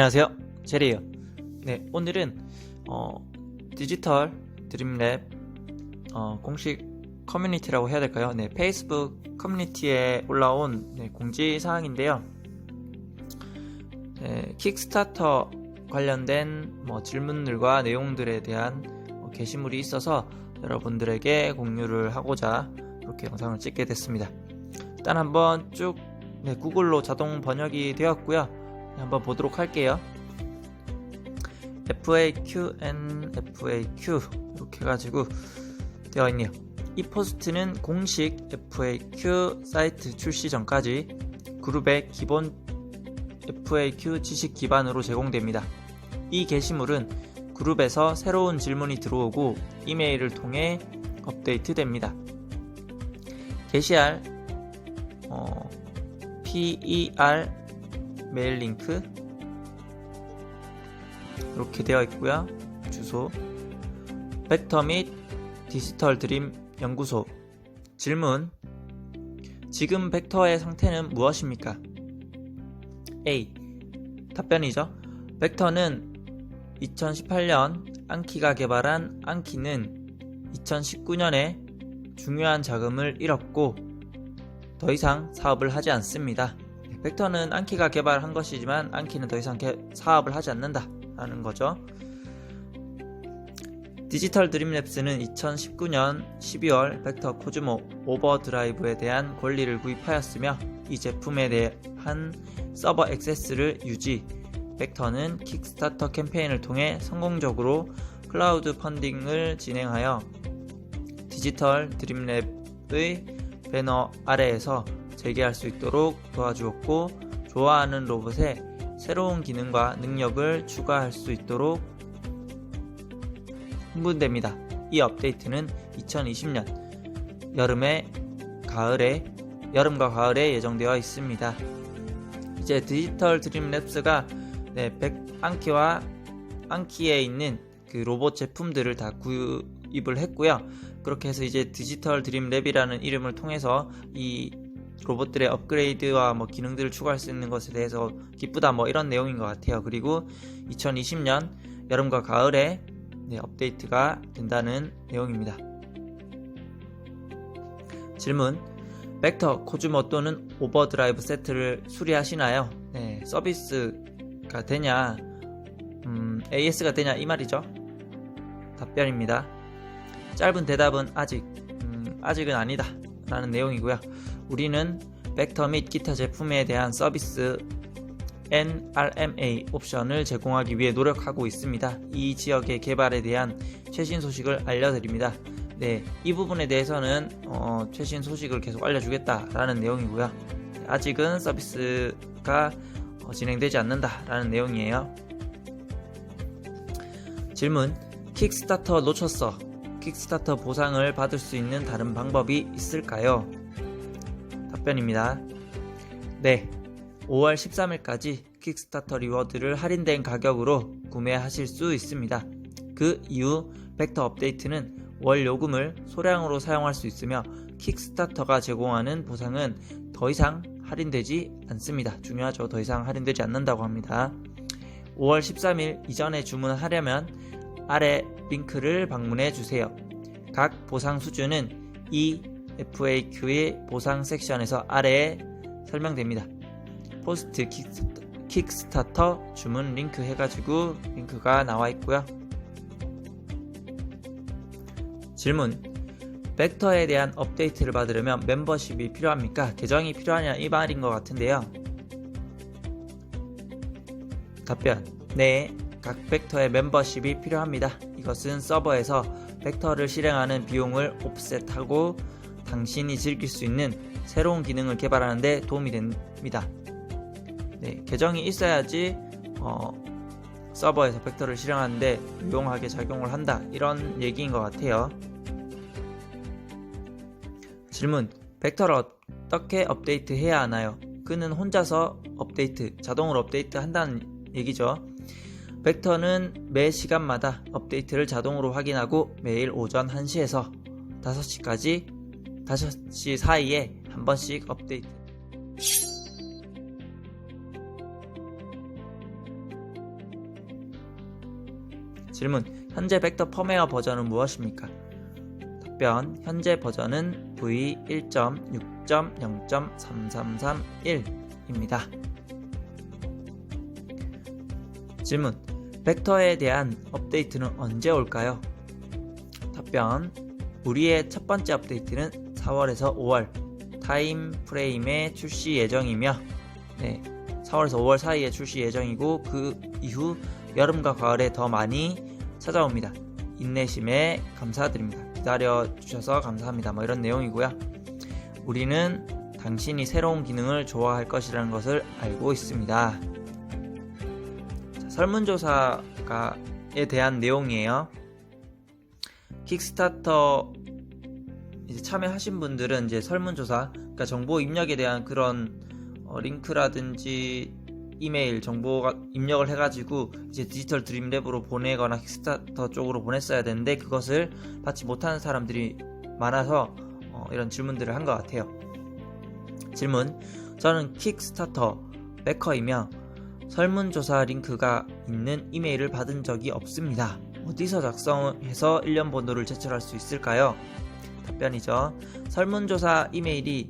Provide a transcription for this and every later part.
안녕하세요. 제리예요. 네, 오늘은 어, 디지털 드림랩 어, 공식 커뮤니티라고 해야 될까요? 네, 페이스북 커뮤니티에 올라온 네, 공지 사항인데요. 네, 킥스타터 관련된 뭐 질문들과 내용들에 대한 어, 게시물이 있어서 여러분들에게 공유를 하고자 이렇게 영상을 찍게 됐습니다. 일단 한번 쭉 네, 구글로 자동 번역이 되었고요. 네, 한번 보도록 할게요. FAQN FAQ 이렇게 해가지고 되어 있네요. 이 포스트는 공식 FAQ 사이트 출시 전까지 그룹의 기본 FAQ 지식 기반으로 제공됩니다. 이 게시물은 그룹에서 새로운 질문이 들어오고 이메일을 통해 업데이트 됩니다. 게시할 어, PER 메일 링크 이렇게 되어 있고요. 주소 벡터 및 디지털 드림 연구소 질문 지금 벡터의 상태는 무엇입니까? A 답변이죠. 벡터는 2018년 안키가 개발한 안키는 2019년에 중요한 자금을 잃었고 더 이상 사업을 하지 않습니다. 벡터는 안키가 개발한 것이지만 안키는 더 이상 개, 사업을 하지 않는다 라는 거죠. 디지털 드림랩스는 2019년 12월 벡터 코즈모 오버드라이브에 대한 권리를 구입하였으며 이 제품에 대한 서버 액세스를 유지, 벡터는 킥스타터 캠페인을 통해 성공적으로 클라우드 펀딩을 진행하여 디지털 드림랩의 배너 아래에서 재개할 수 있도록 도와주었고 좋아하는 로봇에 새로운 기능과 능력을 추가할 수 있도록 흥분됩니다. 이 업데이트는 2020년 여름에 가을에 여름과 가을에 예정되어 있습니다. 이제 디지털 드림랩스가 네, 100 안키와 안키에 있는 그 로봇 제품들을 다 구입을 했고요. 그렇게 해서 이제 디지털 드림랩이라는 이름을 통해서 이 로봇들의 업그레이드와 뭐 기능들을 추가할 수 있는 것에 대해서 기쁘다 뭐 이런 내용인 것 같아요. 그리고 2020년 여름과 가을에 네, 업데이트가 된다는 내용입니다. 질문 벡터, 코즈모 또는 오버드라이브 세트를 수리하시나요? 네, 서비스가 되냐, 음, AS가 되냐 이 말이죠. 답변입니다. 짧은 대답은 아직, 음, 아직은 아니다 라는 내용이고요. 우리는 벡터 및 기타 제품에 대한 서비스 NRMA 옵션을 제공하기 위해 노력하고 있습니다. 이 지역의 개발에 대한 최신 소식을 알려드립니다. 네, 이 부분에 대해서는 어, 최신 소식을 계속 알려주겠다라는 내용이고요. 아직은 서비스가 어, 진행되지 않는다라는 내용이에요. 질문: 킥스타터 놓쳤어. 킥스타터 보상을 받을 수 있는 다른 방법이 있을까요? 답변입니다. 네, 5월 13일까지 킥스타터 리워드를 할인된 가격으로 구매하실 수 있습니다. 그 이후 벡터 업데이트는 월 요금을 소량으로 사용할 수 있으며 킥스타터가 제공하는 보상은 더 이상 할인되지 않습니다. 중요하죠. 더 이상 할인되지 않는다고 합니다. 5월 13일 이전에 주문하려면 아래 링크를 방문해 주세요. 각 보상 수준은 이 FAQ의 보상 섹션에서 아래에 설명됩니다. 포스트 킥스타터 주문 링크 해가지고 링크가 나와 있고요. 질문 벡터에 대한 업데이트를 받으려면 멤버십이 필요합니까? 계정이 필요하냐 이 말인 것 같은데요. 답변 네, 각 벡터의 멤버십이 필요합니다. 이것은 서버에서 벡터를 실행하는 비용을 옵셋하고 당신이 즐길 수 있는 새로운 기능을 개발하는 데 도움이 됩니다. 네, 계정이 있어야지 어, 서버에서 벡터를 실행하는데 유용하게 작용을 한다 이런 얘기인 것 같아요. 질문 벡터를 어떻게 업데이트 해야 하나요? 그는 혼자서 업데이트, 자동으로 업데이트 한다는 얘기죠. 벡터는 매 시간마다 업데이트를 자동으로 확인하고 매일 오전 1시에서 5시까지 5시 사이에 한 번씩 업데이트 질문 현재 벡터 펌웨어 버전은 무엇입니까? 답변 현재 버전은 v1.6.0.3331입니다. 질문 벡터에 대한 업데이트는 언제 올까요? 답변 우리의 첫 번째 업데이트는 4월에서 5월 타임 프레임에 출시 예정이며 네, 4월에서 5월 사이에 출시 예정이고 그 이후 여름과 가을에 더 많이 찾아옵니다. 인내심에 감사드립니다. 기다려 주셔서 감사합니다. 뭐 이런 내용이고요. 우리는 당신이 새로운 기능을 좋아할 것이라는 것을 알고 있습니다. 자, 설문조사에 대한 내용이에요. 킥스타터 참여하신 분들은 이제 설문조사, 그러니까 정보 입력에 대한 그런 어, 링크라든지 이메일 정보가 입력을 해가지고 이제 디지털 드림랩으로 보내거나 킥스타터 쪽으로 보냈어야 되는데 그것을 받지 못하는 사람들이 많아서 어, 이런 질문들을 한 것 같아요. 질문: 저는 킥스타터 백커이며 설문조사 링크가 있는 이메일을 받은 적이 없습니다. 어디서 작성해서 1년 번호를 제출할 수 있을까요? 답변이죠. 설문조사 이메일이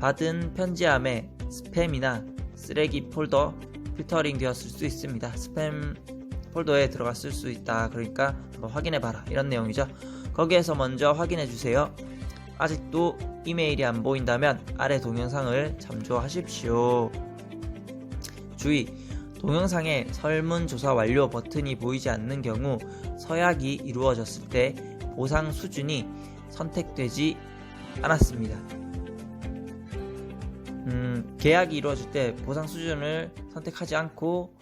받은 편지함에 스팸이나 쓰레기 폴더 필터링 되었을 수 있습니다. 스팸 폴더에 들어갔을 수 있다. 그러니까 한번 확인해 봐라. 이런 내용이죠. 거기에서 먼저 확인해 주세요. 아직도 이메일이 안 보인다면 아래 동영상을 참조하십시오. 주의! 동영상에 설문조사 완료 버튼이 보이지 않는 경우 서약이 이루어졌을 때 보상 수준이 선택되지 않았습니다. 음, 계약이 이루어질 때 보상 수준을 선택하지 않고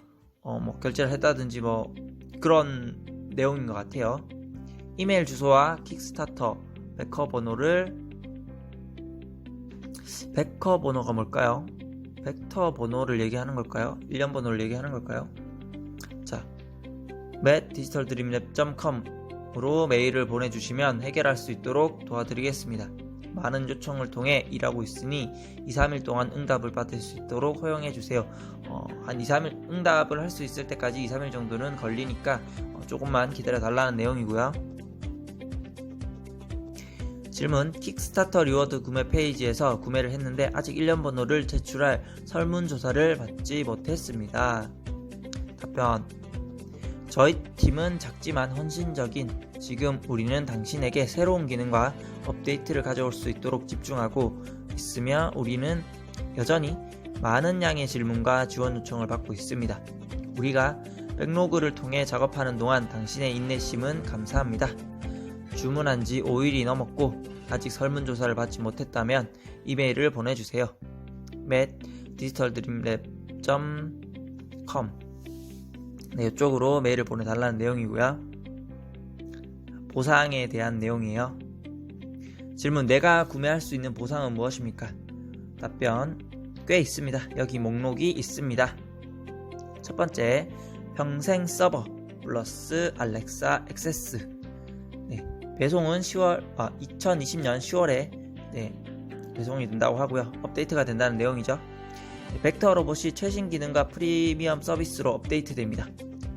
어, 뭐 결제를 했다든지 뭐 그런 내용인 것 같아요. 이메일 주소와 킥스타터 백커 번호를 백커 번호가 뭘까요? 벡터 번호를 얘기하는 걸까요? 1년 번호를 얘기하는 걸까요? 자, metdigital드림랩.com으로 메일을 보내주시면 해결할 수 있도록 도와드리겠습니다. 많은 요청을 통해 일하고 있으니 2, 3일 동안 응답을 받을 수 있도록 허용해 주세요. 어, 한 2, 3일 응답을 할 수 있을 때까지 2, 3일 정도는 걸리니까 어, 조금만 기다려 달라는 내용이고요. 질문 킥스타터 리워드 구매 페이지에서 구매를 했는데 아직 1년 번호를 제출할 설문조사를 받지 못했습니다. 답변 저희 팀은 작지만 헌신적인 지금 우리는 당신에게 새로운 기능과 업데이트를 가져올 수 있도록 집중하고 있으며 우리는 여전히 많은 양의 질문과 지원 요청을 받고 있습니다. 우리가 백로그를 통해 작업하는 동안 당신의 인내심은 감사합니다. 주문한 지 5일이 넘었고 아직 설문조사를 받지 못했다면 이메일을 보내주세요. met digitaldreamlab.com 네, 이쪽으로 메일을 보내달라는 내용이고요. 보상에 대한 내용이에요. 질문 내가 구매할 수 있는 보상은 무엇입니까? 답변 꽤 있습니다. 여기 목록이 있습니다. 첫 번째 평생 서버 플러스 알렉사 액세스 네, 배송은 10월 아, 2020년 10월에 네, 배송이 된다고 하고요. 업데이트가 된다는 내용이죠. 네, 벡터 로봇이 최신 기능과 프리미엄 서비스로 업데이트됩니다.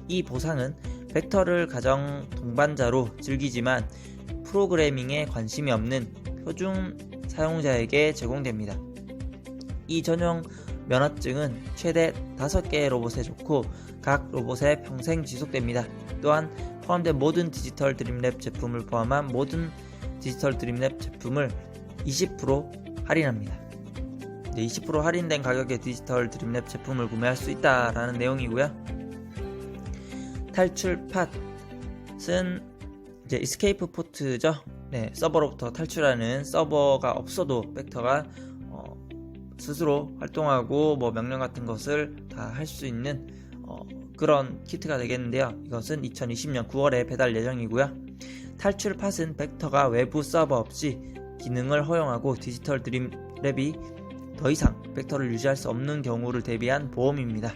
이 보상은 벡터를 가정 동반자로 즐기지만 프로그래밍에 관심이 없는 표준 사용자에게 제공됩니다. 이 전용 면허증은 최대 5개의 로봇에 좋고 각 로봇에 평생 지속됩니다. 또한 포함된 모든 디지털 드림랩 제품을 포함한 모든 디지털 드림랩 제품을 20% 할인합니다. 네, 20% 할인된 가격에 디지털 드림랩 제품을 구매할 수 있다라는 내용이고요. 탈출 팟은 이제 이스케이프 포트죠. 네, 서버로부터 탈출하는 서버가 없어도 벡터가 어, 스스로 활동하고 뭐 명령 같은 것을 다 할 수 있는 어, 그런 키트가 되겠는데요. 이것은 2020년 9월에 배달 예정이고요. 탈출 팟은 벡터가 외부 서버 없이 기능을 허용하고 디지털 드림랩이 더 이상 벡터를 유지할 수 없는 경우를 대비한 보험입니다.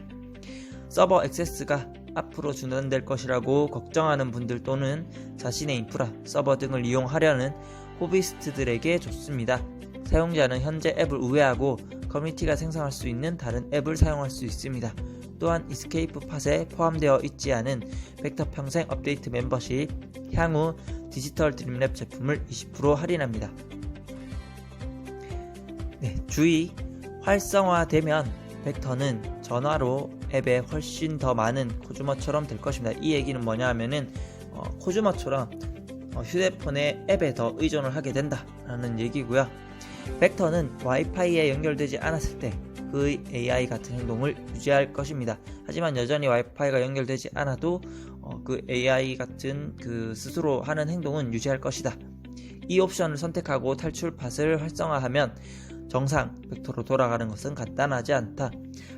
서버 액세스가 앞으로 중단될 것이라고 걱정하는 분들 또는 자신의 인프라, 서버 등을 이용하려는 호비스트들에게 좋습니다. 사용자는 현재 앱을 우회하고 커뮤니티가 생성할 수 있는 다른 앱을 사용할 수 있습니다. 또한 이스케이프 팟에 포함되어 있지 않은 벡터 평생 업데이트 멤버십 향후 디지털 드림랩 제품을 20% 할인합니다. 네, 주의 활성화되면 벡터는 전화로 앱에 훨씬 더 많은 코주머처럼 될 것입니다. 이 얘기는 뭐냐 하면은 어, 코주머처럼 어, 휴대폰의 앱에 더 의존을 하게 된다라는 얘기고요. 벡터는 와이파이에 연결되지 않았을 때 그 AI 같은 행동을 유지할 것입니다. 하지만 여전히 와이파이가 연결되지 않아도 어, 그 AI 같은 그 스스로 하는 행동은 유지할 것이다. 이 옵션을 선택하고 탈출 팟을 활성화하면 정상 벡터로 돌아가는 것은 간단하지 않다.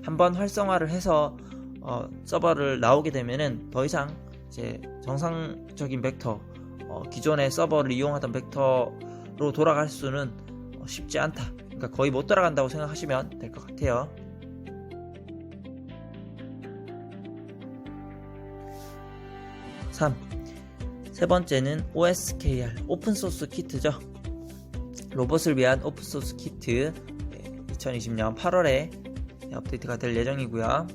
한번 활성화를 해서 어, 서버를 나오게 되면은 더 이상 이제 정상적인 벡터 어, 기존의 서버를 이용하던 벡터로 돌아갈 수는 어, 쉽지 않다. 그러니까 거의 못 돌아간다고 생각하시면 될 것 같아요. 3. 세 번째는 OSKR 오픈소스 키트죠. 로봇을 위한 오픈소스 키트 2020년 8월에 업데이트가 될 예정이고요.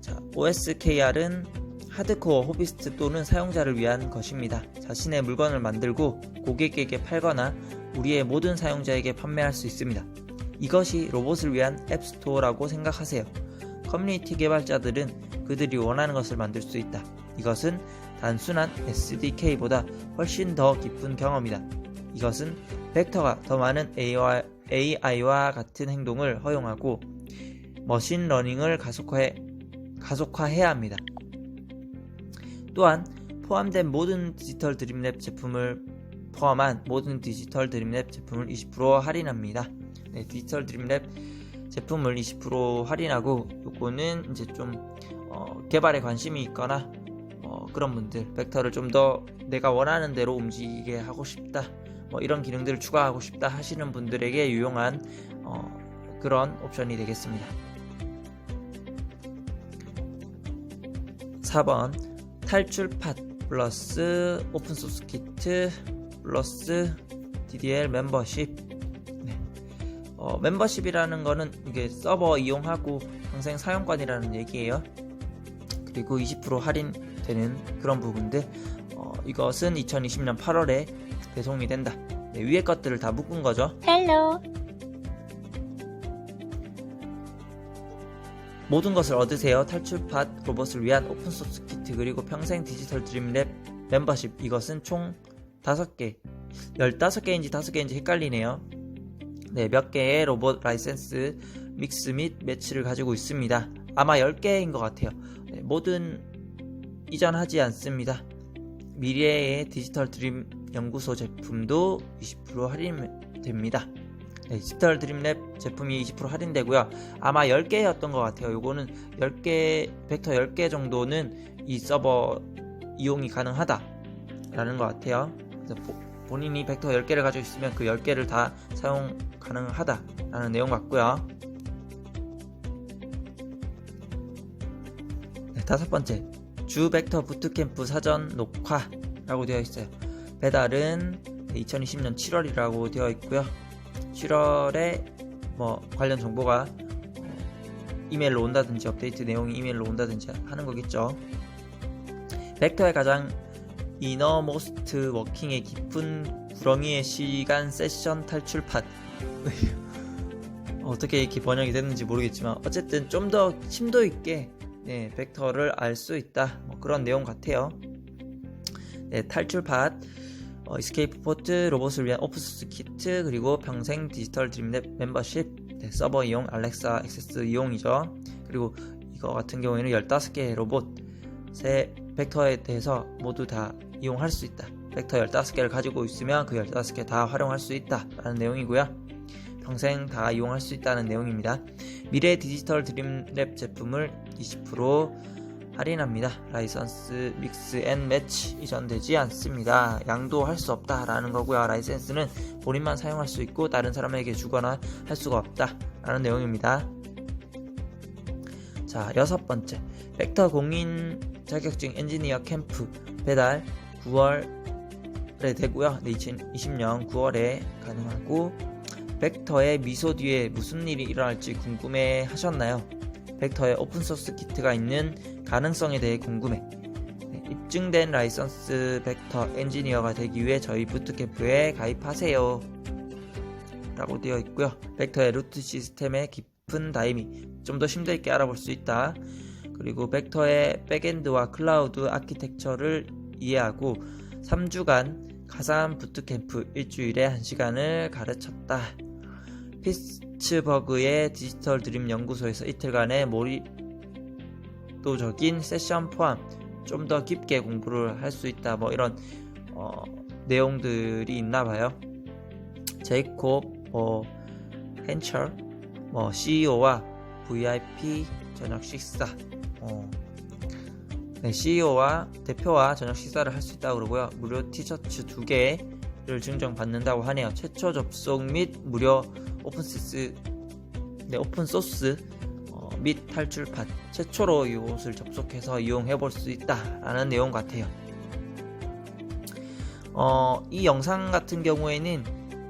자, OSKR은 하드코어 호비스트 또는 사용자를 위한 것입니다. 자신의 물건을 만들고 고객에게 팔거나 우리의 모든 사용자에게 판매할 수 있습니다. 이것이 로봇을 위한 앱스토어라고 생각하세요. 커뮤니티 개발자들은 그들이 원하는 것을 만들 수 있다. 이것은 단순한 SDK보다 훨씬 더 깊은 경험이다. 이것은 벡터가 더 많은 AI와, 같은 행동을 허용하고 머신 러닝을 가속화해, 가속화해야 합니다. 또한 포함된 모든 디지털 드림랩 제품을 포함한 모든 디지털 드림랩 제품을 20% 할인합니다. 네, 디지털 드림랩 제품을 20% 할인하고 요거는 이제 좀 어, 개발에 관심이 있거나 어, 그런 분들 벡터를 좀 더 내가 원하는 대로 움직이게 하고 싶다 뭐 이런 기능들을 추가하고 싶다 하시는 분들에게 유용한 어, 그런 옵션이 되겠습니다 4번 탈출 팟 플러스 오픈소스 키트 플러스 DDL 멤버십. 네. 어, 멤버십이라는 거는 이게 서버 이용하고 평생 사용권이라는 얘기예요. 그리고 20% 할인되는 그런 부분들. 어, 이것은 2020년 8월에 배송이 된다. 네, 위에 것들을 다 묶은 거죠. 헬로. 모든 것을 얻으세요. 탈출팟 로봇을 위한 오픈소스 키트 그리고 평생 디지털 드림랩 멤버십. 이것은 총 5개 15개인지 5개인지 헷갈리네요. 네, 몇 개의 로봇 라이센스 믹스 및 매치를 가지고 있습니다. 아마 10개인 것 같아요. 네, 모든 이전하지 않습니다. 미래의 디지털 드림 연구소 제품도 20% 할인됩니다. 네, 디지털 드림랩 제품이 20% 할인되고요. 아마 10개였던 것 같아요. 요거는 10개, 벡터 10개 정도는 이 서버 이용이 가능하다라는 것 같아요. 본인이 벡터 10개를 가지고 있으면 그 10개를 다 사용 가능하다라는 내용 같고요. 네, 다섯 번째. 주 벡터 부트캠프 사전 녹화라고 되어 있어요. 배달은 2020년 7월이라고 되어 있고요. 7월에 뭐 관련 정보가 어, 이메일로 온다든지 업데이트 내용이 이메일로 온다든지 하는 거겠죠. 벡터의 가장 이너모스트 워킹의 깊은 구렁이의 시간 세션 탈출 팟 어떻게 이렇게 번역이 됐는지 모르겠지만 어쨌든 좀 더 심도 있게 네, 벡터를 알 수 있다. 뭐 그런 내용 같아요. 네, 탈출팟. 어, 이스케이프 포트, 로봇을 위한 오픈소스 키트, 그리고 평생 디지털 드림랩 멤버십, 네, 서버 이용, 알렉사 액세스 이용이죠. 그리고 이거 같은 경우에는 15개의 로봇의 벡터에 대해서 모두 다 이용할 수 있다. 벡터 15개를 가지고 있으면 그 15개 다 활용할 수 있다. 라는 내용이고요. 평생 다 이용할 수 있다는 내용입니다. 미래 디지털 드림랩 제품을 20% 할인합니다. 라이선스 믹스 앤 매치 이전되지 않습니다. 양도할 수 없다라는 거고요. 라이센스는 본인만 사용할 수 있고 다른 사람에게 주거나 할 수가 없다라는 내용입니다. 자, 여섯 번째. 벡터 공인 자격증 엔지니어 캠프 배달 9월에 되고요. 네, 2020년 9월에 가능하고 벡터의 미소 뒤에 무슨 일이 일어날지 궁금해 하셨나요? 벡터의 오픈소스 키트가 있는 가능성에 대해 궁금해. 네, 입증된 라이선스 벡터 엔지니어가 되기 위해 저희 부트캠프에 가입하세요. 라고 되어 있고요. 벡터의 루트 시스템의 깊은 다이미 좀 더 심도 있게 알아볼 수 있다. 그리고 벡터의 백엔드와 클라우드 아키텍처를 이해하고 3주간 가상 부트캠프 일주일에 1시간을 가르쳤다. 피츠버그의 디지털 드림 연구소에서 이틀간의 몰입도적인 세션 포함 좀 더 깊게 공부를 할 수 있다. 뭐 이런 어, 내용들이 있나 봐요. 제이콥, 뭐 헨철, 뭐 CEO와 VIP 저녁 식사. 어, 네, CEO와 대표와 저녁 식사를 할 수 있다고 그러고요. 무료 티셔츠 두 개를 증정받는다고 하네요. 최초 접속 및 무료 오픈소스, 네, 오픈 소스 어, 및 탈출판 최초로 이곳을 접속해서 이용해 볼 수 있다라는 내용 같아요. 어, 이 영상 같은 경우에는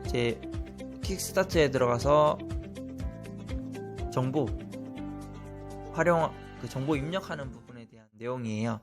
이제 킥스타트에 들어가서 정보 활용 그 정보 입력하는 부분에 대한 내용이에요.